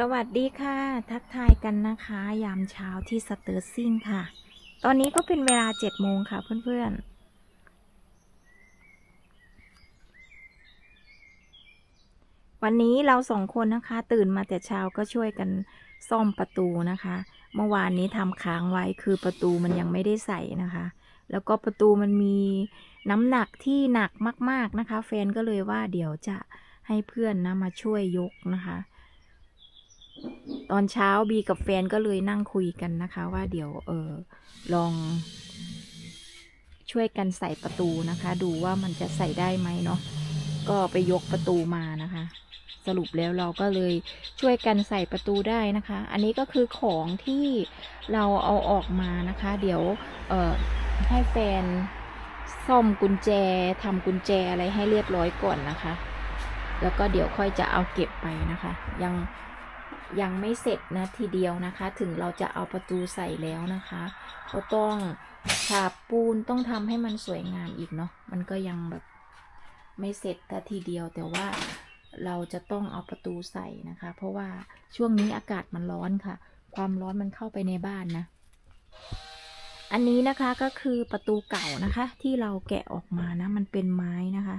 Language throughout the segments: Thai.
สวัสดีค่ะ ทักทายกันนะคะ ยามเช้าที่สเตอร์ซิงค่ะ ตอนนี้ก็เป็นเวลาเจ็ดโมงค่ะเพื่อนๆ วันนี้เราสองคนนะคะ ตื่นมาแต่เช้าก็ช่วยกันซ่อมประตูนะคะ เมื่อวานนี้ทำค้างไว้คือประตูมันยังไม่ได้ใส่นะคะ แล้วก็ประตูมันมีน้ำหนักที่หนักมาก ๆนะคะ แฟนก็เลยว่าเดี๋ยวจะให้เพื่อนนะมาช่วยยกนะคะ ตอนเช้าบีกับแฟนก็เลยนั่งคุยกันนะคะ ว่าเดี๋ยวเออลอง ช่วยกันใส่ประตูนะคะ ดูว่ามันจะใส่ได้ไหมเนาะก็ไปยกประตูมานะคะ สรุปแล้วเราก็เลยช่วยกันใส่ประตูได้นะคะ อันนี้ก็คือของที่เราเอาออกมานะคะ เดี๋ยวเออให้แฟนซ่อมกุญแจทำกุญแจอะไรให้เรียบร้อยก่อนนะคะ แล้วก็เดี๋ยวค่อยจะเอาเก็บไปนะคะ ยัง ยังไม่เสร็จนะทีเดียวนะคะ ถึงเราจะเอาประตูใส่แล้วนะคะก็ต้องฉาบปูนต้องทำให้มันสวยงามอีกเนาะมันก็ยังแบบไม่เสร็จแต่ทีเดียวแต่ว่าเราจะต้องเอาประตูใส่นะคะ เพราะว่าช่วงนี้อากาศมันร้อนค่ะ ความร้อนมันเข้าไปในบ้านนะ อันนี้นะคะก็คือประตูเก่านะคะ ที่เราแกะออกมานะ มันเป็นไม้นะคะ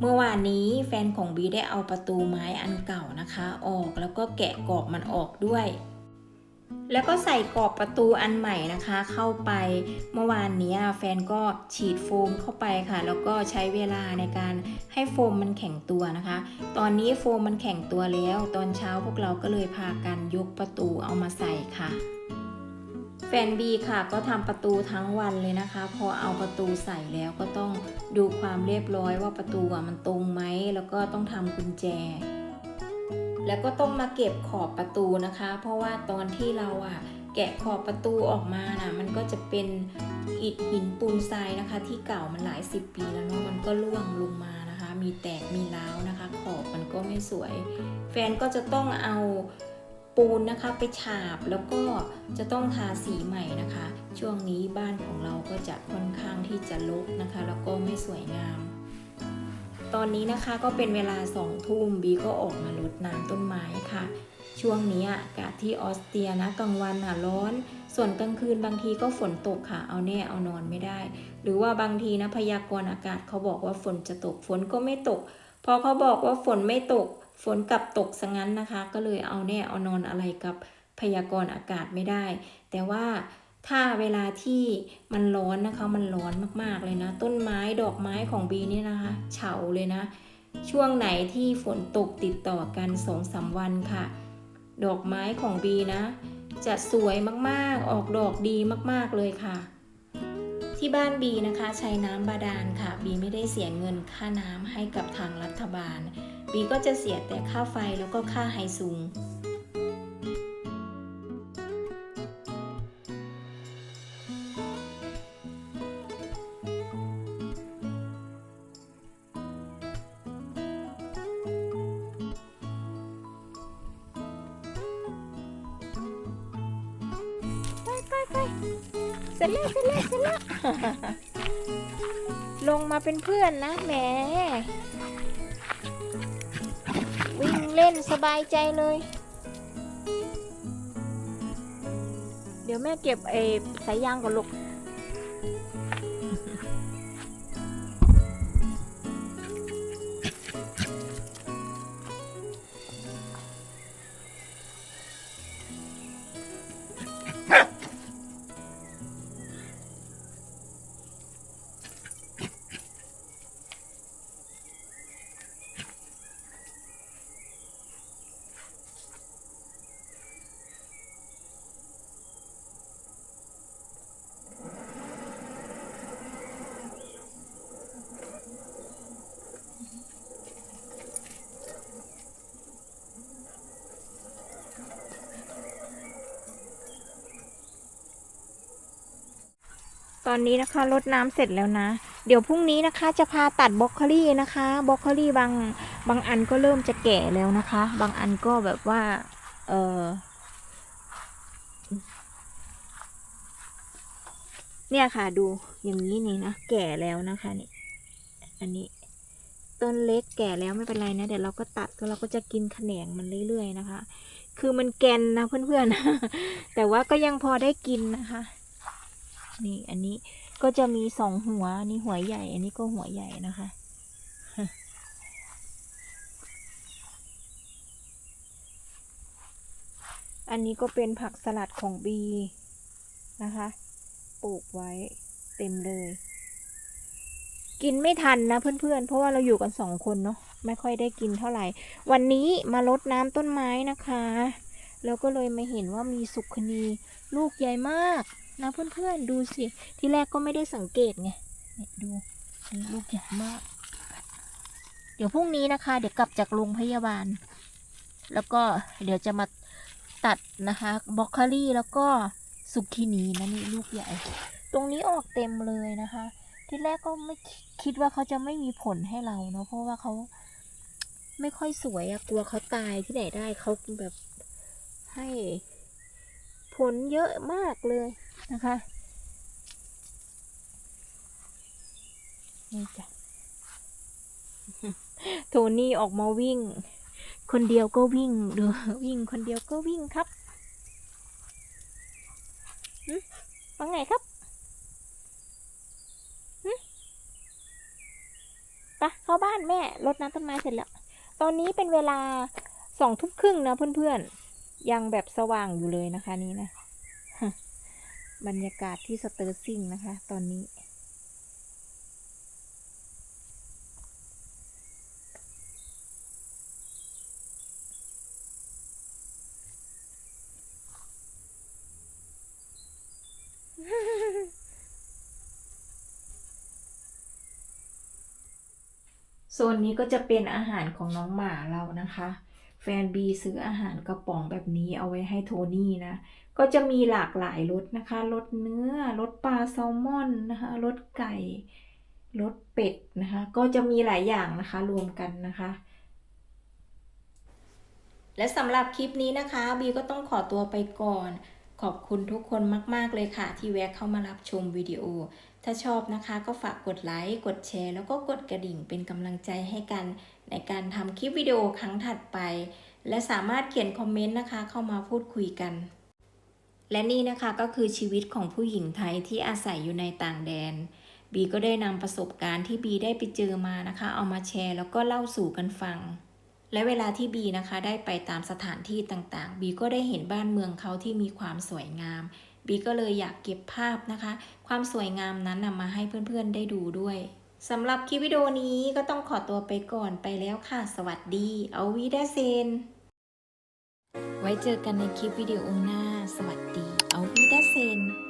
เมื่อวานนี้แฟนของบีได้เอาประตูไม้อันเก่านะคะ ออกแล้วก็แกะกรอบมันออกด้วย แล้วก็ใส่กรอบประตูอันใหม่นะคะ เข้าไปเมื่อวานนี้แฟนก็ฉีดโฟมเข้าไปค่ะ แล้วก็ใช้เวลาในการให้โฟมมันแข็งตัวนะคะ ตอนนี้โฟมมันแข็งตัวแล้ว ตอนเช้าพวกเราก็เลยพากันยกประตูเอามาใส่ค่ะ แฟนบีค่ะก็ทำประตูทั้งวันเลยนะคะ พอเอาประตูใส่แล้วก็ต้องดูความเรียบร้อยว่าประตูอะมันตรงไหมแล้วก็ต้องทำกุญแจ แล้วก็ต้องมาเก็บขอบประตูนะคะ เพราะว่าตอนที่เราอะแกะขอบประตูออกมาน่ะมันก็จะเป็นอิฐหินปูนทรายนะคะ ที่เก่ามันหลายสิบปีแล้วเนาะมันก็ร่วงลงมานะคะ มีแตกมีร้าวนะคะ ขอบมันก็ไม่สวย แฟนก็จะต้องเอา ปูนนะคะไปฉาบแล้วก็จะต้องทาสีใหม่นะคะ ช่วงนี้บ้านของเราก็จะค่อนข้างที่จะรกนะคะ แล้วก็ไม่สวยงาม ตอนนี้นะคะก็เป็นเวลาสองทุ่มบีก็ออกมารดน้ำต้นไม้ค่ะ ช่วงนี้อากาศที่ออสเตรียนะกลางวันอะร้อน ส่วนกลางคืนบางทีก็ฝนตกค่ะ เอาแน่เอานอนไม่ได้ หรือว่าบางทีนะพยากรณ์อากาศเขาบอกว่าฝนจะตกฝนก็ไม่ตก พอเขาบอกว่าฝนไม่ตก ฝนกลับตกซะงั้นนะคะ ก็เลยเอาแน่เอานอนอะไรกับพยากรณ์อากาศไม่ได้ แต่ว่าถ้าเวลาที่มันร้อนนะคะ มันร้อนมากๆเลยนะ ต้นไม้ดอกไม้ของบีนี่นะคะเฉาเลยนะ ช่วงไหนที่ฝนตกติดต่อกันสองสามวันค่ะ ดอกไม้ของบีนะ จะสวยมากๆ ออกดอกดีมากๆเลยค่ะ ที่บ้านบีนะคะใช้น้ำบาดาลค่ะบีไม่ได้เสียเงินค่าน้ำให้กับทางรัฐบาลบีก็จะเสียแต่ค่าไฟแล้วก็ค่าไฮซุง เสร็จแล้วเสร็จแล้วเสร็จแล้วลงมาเป็นเพื่อนนะแหมวิ่งเล่นสบายใจเลย เดี๋ยวแม่เก็บไอ้สายยางก่อนลูก ตอนนี้นะคะรดน้ำเสร็จแล้วนะ เดี๋ยวพรุ่งนี้นะคะจะพาตัดบล็อกโคลี่นะคะบล็อกโคลี่บางบางอันก็เริ่มจะแก่แล้วนะคะ บางอันก็แบบว่า เออเนี่ยค่ะดูอย่างนี้นี่นะแก่แล้วนะคะนี่อันนี้ ต้นเล็กแก่แล้วไม่เป็นไรนะ เดี๋ยวเราก็ตัดแล้วเราก็จะกินแขนงมันเรื่อยๆนะคะ คือมันแกนนะเพื่อนๆแต่ว่าก็ยังพอได้กินนะคะ นี่อันนี้ก็จะมีสองหัวนนี้หัวใหญ่ อันนี้ก็หัวใหญ่นะคะ อันนี้ก็เป็นผักสลัดของบีนะคะ ปลูกไว้เต็มเลย กินไม่ทันนะเพื่อนๆ เพราะว่าเราอยู่กันสองคนเนาะไม่ค่อยได้กินเท่าไหร่ วันนี้มารดน้ำต้นไม้นะคะ แล้วก็เลยมาเห็นว่ามีสุกคนีลูกใหญ่มาก นะเพื่อนๆดูสิที่แรกก็ไม่ได้สังเกตไงเนี่ยดูนี่ลูกใหญ่มาก เดี๋ยวพรุ่งนี้นะคะ เดี๋ยวกลับจากโรงพยาบาล แล้วก็เดี๋ยวจะมาตัดนะคะบล็อกโคลี่แล้วก็สุกินีนะนี่ลูกใหญ่ ตรงนี้ออกเต็มเลยนะคะ ที่แรกก็ไม่คิดว่าเขาจะไม่มีผลให้เราเนาะเพราะว่าเขาไม่ค่อยสวยอะกลัวเขาตายที่ไหนได้เขาแบบให้ผลเยอะมากเลย นะคะนี่จ้ะโทนี่ออกมาวิ่ง คนเดียวก็วิ่งดูวิ่งคนเดียวก็วิ่งครับว่าไงครับไปะเข้าบ้านแม่รดน้ำต้นไม้เสร็จแล้ว ตอนนี้เป็นเวลาสองทุ่มครึ่งนะเพื่อนๆ ยังแบบสว่างอยู่เลยนะคะนี่นะ บรรยากาศที่สเตอร์ซิงนะคะ ตอนนี้ โซนนี้ก็จะเป็นอาหารของน้องหมาเรานะคะ แฟนบีซื้ออาหารกระป๋องแบบนี้เอาไว้ให้โทนี่นะ ก็จะมีหลากหลายรสนะคะรสเนื้อรสปลาแซลมอนนะคะรสไก่รสเป็ดนะคะ ก็จะมีหลายอย่างนะคะรวมกันนะคะ และสำหรับคลิปนี้นะคะ บีก็ต้องขอตัวไปก่อน ขอบคุณทุกคนมาก ๆ เลยค่ะ ที่แวะเข้ามารับชมวิดีโอ ถ้าชอบนะคะ ก็ฝากกดไลค์ กดแชร์ แล้วก็กดกระดิ่งเป็นกำลังใจให้กัน ในการทำคลิปวิดีโอครั้งถัดไป และสามารถเขียนคอมเมนต์นะคะ เข้ามาพูดคุยกัน และนี่นะคะก็คือชีวิตของผู้หญิงไทยที่อาศัยอยู่ในต่างแดน บีก็ได้นำประสบการณ์ที่บีได้ไปเจอมานะคะ เอามาแชร์แล้วก็เล่าสู่กันฟัง และเวลาที่บีนะคะ ได้ไปตามสถานที่ต่างๆ บีก็ได้เห็นบ้านเมืองเขาที่มีความสวยงาม บีก็เลยอยากเก็บภาพนะคะ ความสวยงามนั้นนำมาให้เพื่อนๆได้ดูด้วย สำหรับคลิปวิดีโอนี้ก็ต้องขอตัวไปก่อนไปแล้วค่ะ สวัสดี เอาวีดาเซน ไว้เจอกันในคลิปวิดีโอหน้า สวัสดี เอาวีดาเซน